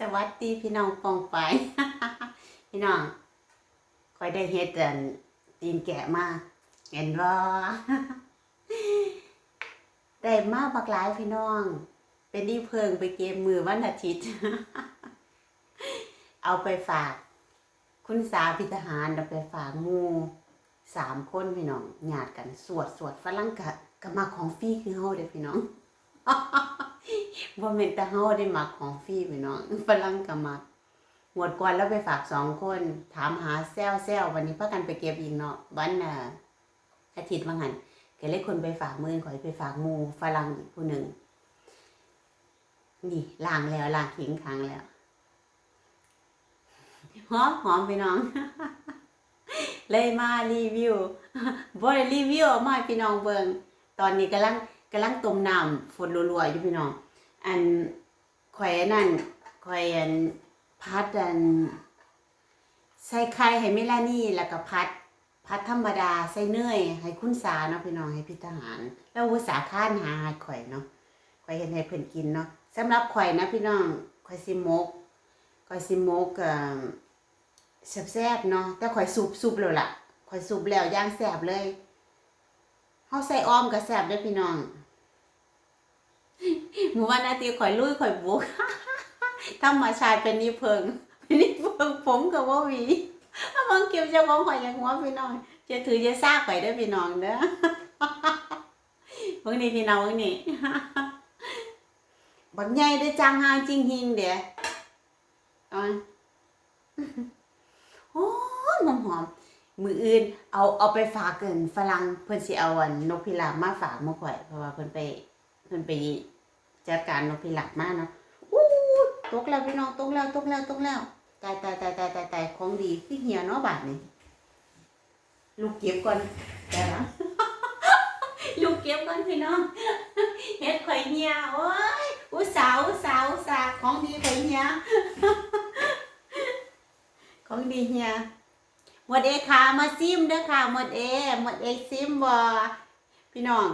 สวัสดีพี่น้องปองไป พี่น้องคอยได้เฮ็ดอันตีนแกะมาเห็นบ่ได้มาบักหลายพี่น้อง เป็นดีเพิงไปเกมมือวันอาทิตย์ เอาไปฝาก คุณสาพิทหารเอาไปฝากมูสามคนพี่น้องญาติกันสวดสวดฝรั่งกะกะมาของฟรีคือเฮาเด้อพี่น้อง บ่แม่นแต่เฮาได้มักของฟรีพี่น้องฝรั่งก็มักหมดก่อนแล้วไปฝากสองคน ถามหาแซวแซววันนี้พากันไปเก็บอีกเนาะวันน่ะอาทิตย์ว่างั้นก็เลยคนไปฝากมือขอยไปฝากมูฝรั่งอีกผู้หนึ่งนี่ล้างแล้วล้างขิงครั้งแล้วหอมหอมพี่น้อง เลยมารีวิวบ่ได้รีวิวมาพี่น้องเบิงตอนนี้กำลังกำลังต้มน้ำฝนรัวๆอยู่พี่น้อง อันข่อยอันนั่นข่อยอันพัดอันใส่ไข่ให้เมลานี่แล้วก็พัด พัดธรรมดาใส่เนยให้คุณสาเนาะพี่น้องให้พี่ทหาร แล้วอุสาห์ค้านหาให้ข่อยเนาะข่อยเห็นให้เพิ่นกินเนาะสำหรับข่อยนะพี่น้องข่อยสิมกข่อยสิมกอ่อแซ่บๆเนาะแต่ข่อยสุบสุบแล้วล่ะข่อยสุบแล้วย่างแซ่บเลยเฮาใส่อ้อมก็แซ่บเด้อพี่น้อง หมู่วันอาทิตย์ข่อยลุยข่อยบุกธรรมชาติเป็นนิเพิงเป็นนิเพิงผมกับว่าวีถ้ามองเก็บเจ้าของข่อยอย่างหัวพี่น้องจะถือจะซากไปได้พี่น้องเด้อเบิ่งนี่พี่น้องเบิ่งนี่บักใหญ่ได้จางหางจริงหิงเด้อโอ้ยหอมหอมมืออื่น เอาเอาไปฝากเกินฝรั่งเพิ่อนสิเอาอันนกพิราบมาฝากมาข่อย เพราะว่าเพิ่อนไป พิ่นไปจัดการนกพิราบมาเนาะอู้ตกแล้วพี่น้องตกแล้วตกแล้วตกแล้วตายตายตายตายตายตายของดีคือเหี่ยเนาะบาดนี้ลูกเก็บก่อนแต่ละลูกเก็บก่อนพี่น้องเฮ็ดข่อยเหี่ยโอ้ยอุตสาวสาวสาห์ของดีข่อยเหี่ยของดีเหี่ยหมดเอขามาซิมเด้อค่ะหมดเอหมดเอซิมบ่พี่น้อง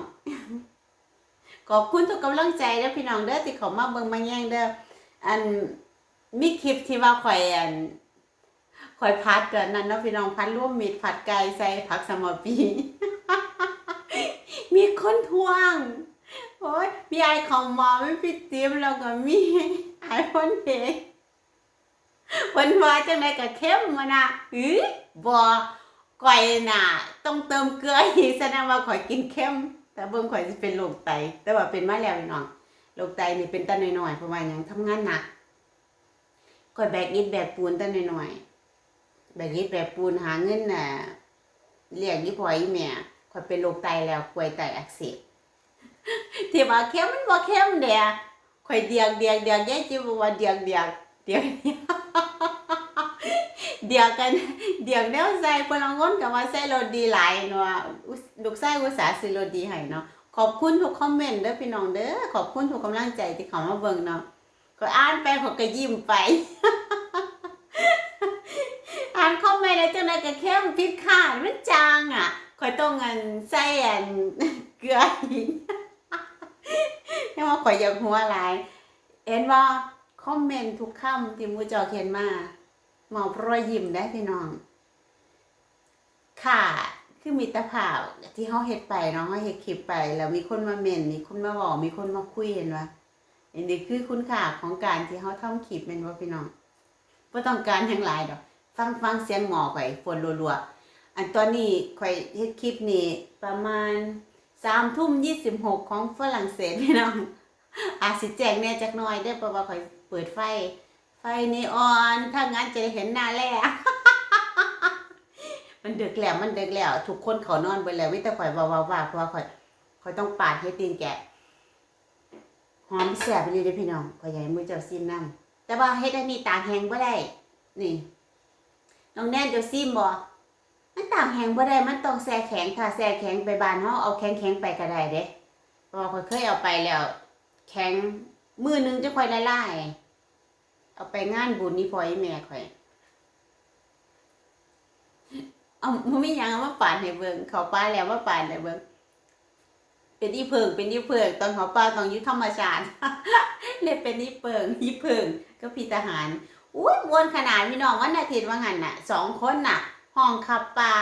ขอบคุณทุกกำลังใจเด้อพี่น้องเด้อที่เขามาเบิ่งมาแย่งเด้ออันมีคลิปที่ว่าข่อยอันข่อยพัดอันนั้นเนาะพี่น้องพัดร่วมมิตรผัดไก่ใส่ผักสมอปี มีคนทวงโอ้ยมีไอของหมอไม่พี่ติ๋มแล้วก็มีไอพ่นเพเพิ่นว่าจังไดก็เข้มมานะอื้อบ่ก่อยน่ะ ต้องเติมเกลืออีกแสดงว่าข่อยกินเข้ม แต่เบิ่งข่อยสิเป็นโรคไต แต่ว่าเป็นมาแล้วพี่น้องโรคไตนี่เป็นตาน้อยๆเพราะว่าหยังทำงานหนักข่อยแบกอิฐแบกปูนตาน้อยๆแบกอิฐแบกปูนหาเงินน่ะเลี้ยงอีพ่ออีแม่ข่อยเป็นโรคไตแล้วกล้วยไตอักเสบที่ว่าเข้มมันบ่เข้มเด้ข่อยเดียกเดียกเดียกยายจิบอกว่าเดียกเดียกเดียกเดีย กกัน เดียกแนวใส่พิ่นเอาเงินก็ว่าใส่รถดีหลายเนาะลูกชายอุตส่าห์ซื้อรถดีให้เนาะขอบคุณทุกคอมเมนต์เด้อพี่น้องเด้อขอบคุณทุกกำลังใจที่เขามาเบิ่งเนาะก็อ่านไปผมก็ยิ้มไป อ่านคอมเมนต์แล้วจังไดก็เข้มผิดคาดมันจางอะข่อยต้องอันใส่อันเกลืออีกให้ว่าข่อยอยากหัวหลายเห็นว่าคอมเมนต์ทุกคำที่มูจอเขียนมา มอบรอยยิ้มได้พี่น้อง ค่ะคือมิตรภาพที่เขาเฮ็ดไปเนาะเขาเฮ็ดคลิปไป แล้วมีคนมาเมนมีคนมาบอกมีคนมาคุยเห็นว่าอันนี้คือคุณค่าของการที่เขาทำคลิปเป็นว่าพี่น้องบ่ต้องการหยังหลายดอก ฟังฟังเสียงหมอข่อยฝนรัวๆอันตอนนี้ข่อยเฮ็ดคลิปนี้ประมาณสามทุ่มยี่สิบหกของฝรั่งเศสพี่น้องอาจสิแจงแน่จักน่อยได้อเพราะว่าข่อยเปิดไฟ ไฟนีออน ถ้างั้นจะเห็นหน้าแรกมันดึกแล้วมันดึกแล้ว ทุกคนเขานอนไปแล้ววิแต่ข่อยว่าว่าว่าเพราะข่อยข่อยต้องปาดให้ตีนแกะหอมแสบไปเลยเด้อพี่น้องข่อยอยากให้มือเจ้าซิมน้ำแต่ว่าเฮ็ดอันนี้ตากแห้งบ่ได้ นี่ น้องแน่นเจ้าซิมบ่มันตากแห้งบ่ได้ มันต้องแช่แข็งถ้าแช่แข็งไปบ้านเฮาเอาแข็งๆไปก็ได้เด้พราะว่าข่อยเคยเอาไปแล้ว แข็งมือนึงจะค่อยละลาย เอาไปงานบุญนี่พออีแม่ข่อย เอามันไม่ยังเอามาปาดให้เบิ่งเขาปาแล้วมาป่าดให้เบิ่งเป็นอีเพิงเป็นอีเพิงตอนหัวปลาต้องยึดธรรมชาติเลยเป็นอีเพิงอีเพิงก็พี่ทหารอุ้ยวนขนาดพี่น้องวันอาทิตย์ว่างันน่ะสองคนน่ะ ห้องขับปลา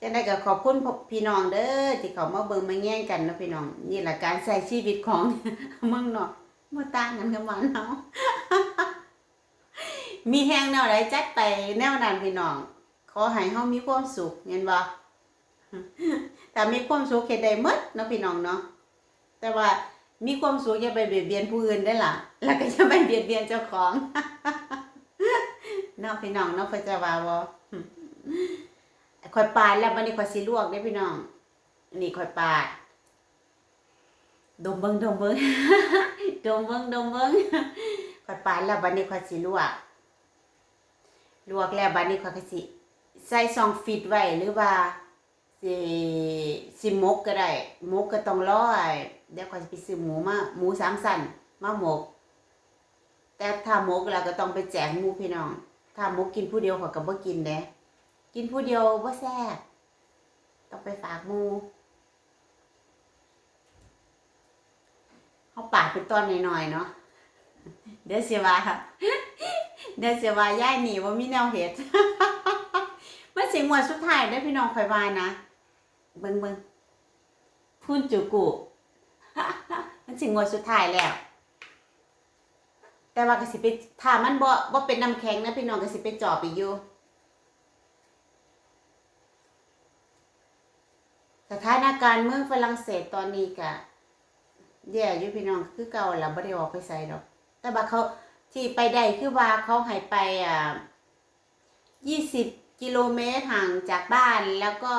จะได้ก็ขอบคุณพี่น้องเด้อที่เขามาเบิ่งมาแย่งกันนะพี่น้อง นี่แหละการใช้ชีวิตของเมืองนอก มาต่างกันกับบ้านเฮามีแหงแนวใดจัดไปแนวนั้นพี่น้อง ขอให้เฮามีความสุขเห็นบ่แต่มีความสุขเฮ็ดได้หมดเนาะพี่น้องเนาะแต่ว่ามีความสุขอย่าไปเบียดเบียนผู้อื่นได้ล่ะ แล้วก็อย่าไปเบียดเบียนเจ้าของเนาะพี่น้องเนาะเพิ่นจะว่าบ่ข่อยปาดแล้วบัดนี้ข่อยสิลวกเด้พี่น้อง นี่ข่อยปาด ดมเบิ่งดมเบิ่งดมเบิ่งดมเบิ่งข่อยปาดแล้วบัดนี้ข่อยสิลวก ลวกแล้วบัดนี้ข่อยก็สิใส่ซองฟิตไว้หรือว่าสิสิมกก็ได้มกก็ต้องรอไอ้เดี๋ยวข่อยสิไปซื้อหมูมาหมูสามสันมาหมก แต่ถ้าหมกแล้วก็ต้องไปแจกหมูพี่น้อง ถ้าหมกกินผู้เดียวข่อยก็บ่กินเด้กินผู้เดียวบ่แซ่บต้องไปฝากหมู เขาปาดเป็นตอนหน่อยๆเนาะเดี๋ยวเสียว่าเดี๋ยวเสียว่าย่ายหนีว่ามีแนวเห็ดมันสิงวดสุดท้ายได้พี่น้องคอยว่านะเบิ่งเบิ่งพุ่นจุกุมันสิงวดสุดท้ายแล้ว แต่ว่ากสิไปถ้ามันบ่บ่เป็นน้ำแข็งนะพี่น้องกสิไปจอบอีกอยู่สถานการณ์เมืองฝรั่งเศสตอนนี้ก็ แย่อยู่พี่น้องคือเก่าแล้วบ่ได้ออกไปไสดอก แต่ว่าเขาที่ไปได้คือว่าเขาให้ไปอ่า20กิโลเมตรห่างจากบ้านแล้วก็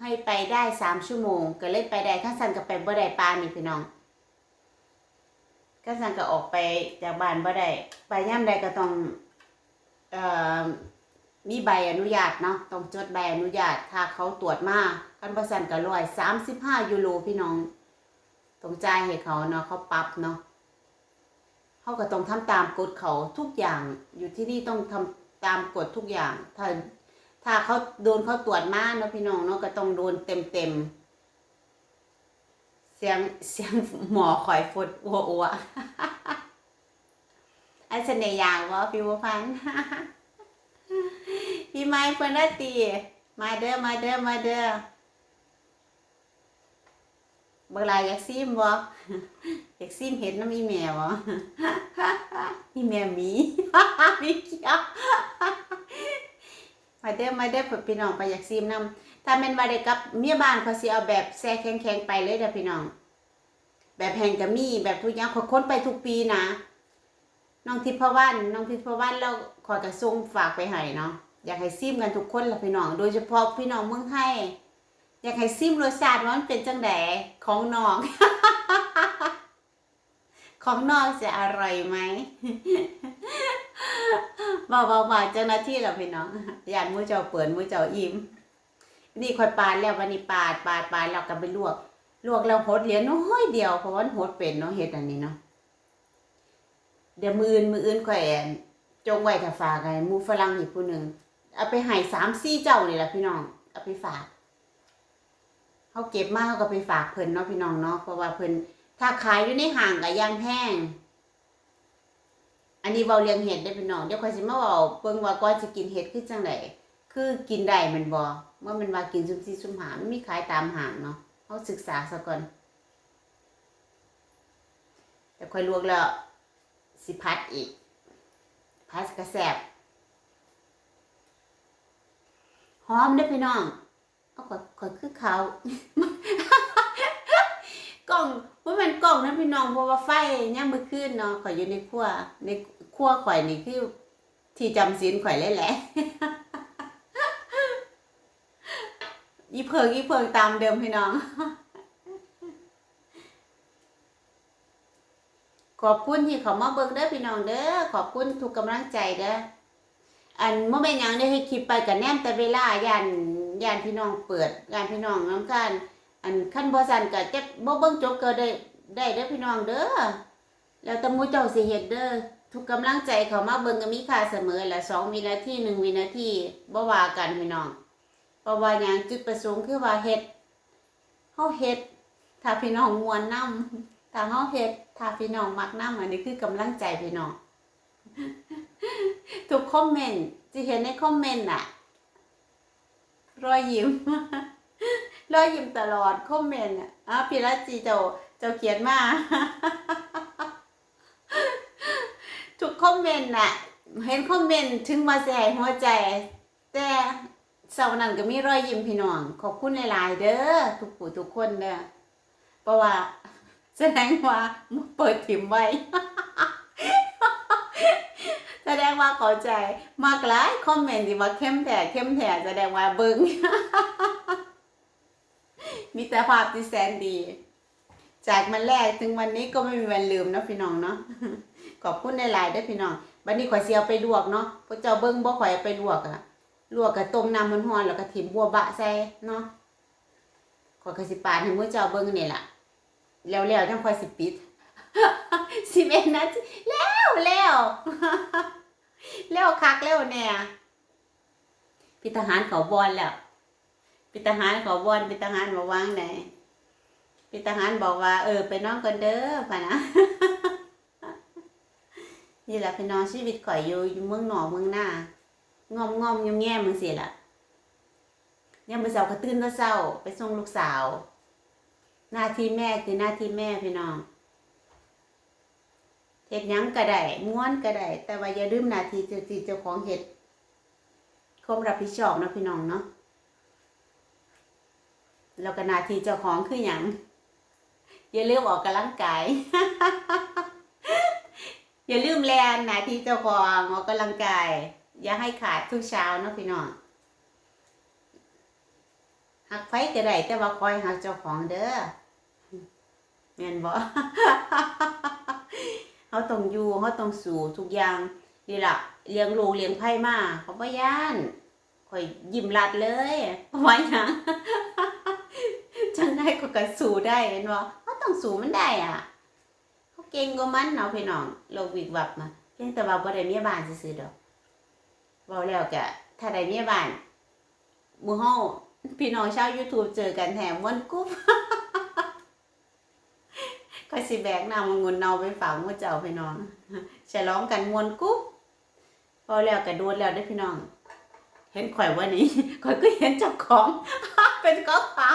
ให้ไปได้3ชั่วโมง ก็เลยไปได้ข้างสันก็ไปบ่ได้ปานนี่พี่น้องข้างสันก็ออกไปจากบ้านบ่ได้ไปย่ำใดก็ต้องเอ่อมีใบอนุญาตเนาะต้องจดใบอนุญาตถ้าเขาตรวจมาคันประสันก็ร้อยสามสิบห้ายูโรพี่น้อง ต้องจ่ายให้เขาเนาะเขาปรับเนาะเขาก็ต้องทำตามกฎเขาทุกอย่าง อยู่ที่นี่ต้องทำตามกฎทุกอย่าง ถ้าถ้าเขาโดนเขาตรวจมาเนาะพี่น้องเนาะก็ต้องโดนเต็มเต็มเสียงเสียงหมอคอยฟดอัวอัวอันเสน่ห์อยางว่าพิวพันพี่ไม้เพิ่นได้ตีมาเด้อมาเด้อมาเด้อ เมื่อไรอยากซิมบ่อยากซิมเห็ดน้ำอีแมวบ่อีแมวมีมีเกี้ยวมาเด้อมาเด้อพี่น้องไปอยากซิมนํถ้าแม่นว่าได้กับเมียบ้านเขาสิเอาแบบแซ่แข็งๆไปเลยเด้อพี่น้อง แบบแห้งก็มีแบบทุกอย่างเขาค้นไปทุกปีนะน้องทิพวรรณน้องทิพวรรณเราขอกระส่งฝากไปให้เนาะอยากให้ซิมกันทุกคนละพี่น้อง โดยเฉพาะพี่น้องเมืองไทย อยากให้ซิมรสชาติว่ามันเป็นจังไดของน้อง ของน้องจะอร่อยไหมบอกบอกบอกเจ้าหน้าที่แล้วพี่น้องยานมือเจ้าเปิดมือเจ้าอิ่มนี่ค่อยปาดแล้ววันนี้ปาดปาดปาดแล้วก็ไปลวก ลวกแล้วหดเหรียญน้อยเดียวเพราะว่านหดเป็นเนาะเฮ็ดอันนี้เนาะเดี๋ยวมืออื่นมืออื่นข่อยอั่นจงไว้ถ้าฝากไงมูฝรั่งอีกผู้หนึ่งเอาไปให้สามสี่เจ้านี่แหละพี่น้อง เอาไปฝาก เขาเก็บมาเขาก็ไปฝากเพิ่นเนาะพี่น้องเนาะเพราะว่าเพิ่นถ้าขายอยู่ในห้างก็ย่างแพงอันนี้เบาเลี้ยงเห็ดได้พี่น้องเดี๋ยวข่อยสิมาเว้าเบิ่งว่าก่อนสิกินเห็ดคือจังไดคือกินได้มันบ่ว่ามันว่ากินซุมซี่ซุมหามันมีขายตามห้างเนาะเฮาศึกษาซะก่อนแต่ค่อยลวกแล้วสิพัดอีกพัดกระแสบหอมเด้พี่น้อง เอาขอยขอยคือเขากล้องว่ามันกล้องนะพี่น้องเพราะว่าไฟย่ามมือขึ้นเนาะข่อยอยู่ในครัวในครัวข่อยนี่คือที่จำศีลข่อยเลยแหละอีเพิงอีเพิงตามเดิมพี่น้องขอบคุณที่เขามาเบิ่งเด้อพี่น้องเด้อขอบคุณทุกกำลังใจเด้ออันเมื่อเป็นยังได้ให้คลิปไปกับแนมแต่เวลาย่าน ย่านพี่น้องเปิดย่านพี่น้องน้ำกันอันขั้นบ่สันก็จะบ่เบิ่งจบก็ได้ได้เด้อพี่น้องเด้อแล้วต่หมู่เจ้าสิเฮ็ดเด้อทุกกำลังใจเขามาเบิ่งก็มีค่าเสมอแหละสองวินาทีหนึ่งวินาทีบ่ว่ากันพี่น้องเพราะว่าหยังจุดประสงค์คือว่าเฮ็ดเฮาเฮ็ดถ้าพี่น้องมวนนํถ้าเฮาเฮ็ดถ้าพี่น้องมักนํอันนี้คือกำลังใจพี่น้องทุกคอมเมนต์ที่เห็นในคอมเมนต์น่ะ รอยยิ้ม รอยยิ้มตลอดคอมเมนต์อะพี่รัจีเจ้าเจ้าเขียนมาทุกคอมเมนต์น่ะ เห็นคอมเมนต์ถึงมาแสให้หัวใจ แต่เสาร์นั้นก็มีรอยยิ้มพี่น้อง ขอบคุณหลายๆเด้อทุกผู้ทุกคนเด้อเพราะว่าแสดงว่าเปิดถิ่มไว้ แสดงว่าเข้าใจมากหลายคอมเมนต์ที่ว่าเข้มแท้เข้มแท้แสดงว่าเบิ่งมีแต่ภาพที่แสนดี จากมันแรกถึงวันนี้ก็ไม่มีวันลืมนะพี่น้องเนาะขอบคุณหลายๆเด้พี่น้องบัดนี้ข่อยสิเอาไปลวกเนาะพระเจ้าเบิ่งบ่ข่อยเอไปลวกอะลวกกับต้มน้ำมันร้อนแล้วก็ถิ่มบัวบะใส่เนาะข่อยก็สิปาดให้มือเจ้าเบิ่งนี่แหละแล้วๆจังค่อยสิปิด11นาทีแล้วแล้ว แล้วคักแล้วแน่พี่ทหารเขาบอลแล้วพี่ทหารเขาบอลพี่ทหารมาวางไหนพี่ทหารบอกว่า เออ ไปนอนกันเด้อพะนะนี่แหละพี่น้องชีวิตข่อยอยู่เมืองหนอเมืองหน้างอมงอมๆแง่มึงสิล่ะยามมื้อเช้าก็ตื่นแต่เช้า ไปส่งลูกสาว หน้าที่แม่คือหน้าที่แม่พี่น้อง เฮ็ดยังก็ได้ม้วนก็ได้แต่ว่าอย่าลืมนาทีเจ้าที่เจ้าของเฮ็ดความรับผิดชอบนะพี่น้องเนาะแล้วก็นาทีเจ้าของคือหยังอย่าลืมออกกำลังกาย อย่าลืมแลนนาทีเจ้าของออกกำลังกาย อย่าให้ขาดทุกเช้านะพี่น้องหักไฟก็ได้แต่ว่าคอยหักเจ้าของเด้อแม่นบ่ เขาต้องอยู่เขาต้องสู้ทุกอย่างนี่ล่ะเลี้ยงลูกเลี้ยงไผ่มาเขาบ่ย่านข่อยยิ้มรัดเลยไว้หยังจังได้ก็ก็สู้ได้เห็นบ่เขาต้องสู้มันได้อะเขาเก่งกว่ามันเนาะพี่น้องโลกวิกวับมาเพียงแต่ว่าบ่ได้เมียบ้านซื่อๆดอกเว้าแล้วก็ถ้าได้เมียบ้านหมู่เฮาพี่น้องชาว YouTube เจอกันแถมม่วนกุ๊บ ก็สิแบกนำงุนเนาไปฝากมู่เจ้าพี่น้องฉลองกันมวนกุ๊บพอแล้วก็โดนแล้วเด้พี่น้อง เห็นข่อยว่านี้ข่อยก็เห็นเจ้าของ เป็นกระเป๋า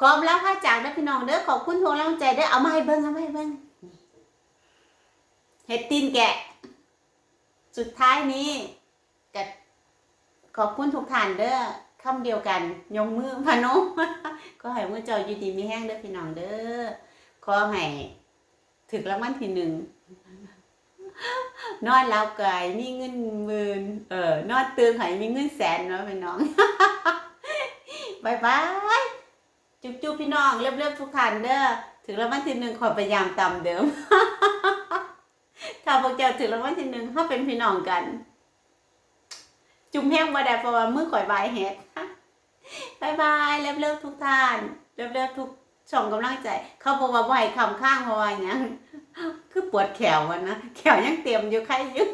ขอบแล้วค่ะจากนะพี่น้องเด้อขอบคุณทุกกำลังใจเด้อเอามาให้เบิ่งเอามาให้เบิ่งเห็ดตีนแกะ สุดท้ายนี้กขอบคุณทุกท่านเด้อคำเดียวกัน ยงมือพนมก็ให้มือเจ้าอยู่ดีมีแห้งเด้อพี่น้องเด้อ อให้ถึกรางวัลที่หนึ่งนอนแล้วกายมีเงินหมื่นเออนอนตื่นให้มีเงินแสนเนาะพี่น้องบายบายจุ๊บจุ๊บพี่น้องเรียบๆทุกท่านเด้อถึงรางวัลที่หนึ่งขอพยายามตามเดิมถ้าพวกเจ้าถึงรางวัลที่หนึ่งเขาเป็นพี่น้องกัน จุ่มแห้งบ่ได้เพราะว่ามือข่อยบายเฮ็ดบายบายเรียบๆทุกท่านเรียบๆทุก ช่องกำลังใจ เขาบอกว่าไหวคำข้างเพราะว่าหยังคือปวดแขวมันนะแขวยังเต็มอยู่ใครอยู่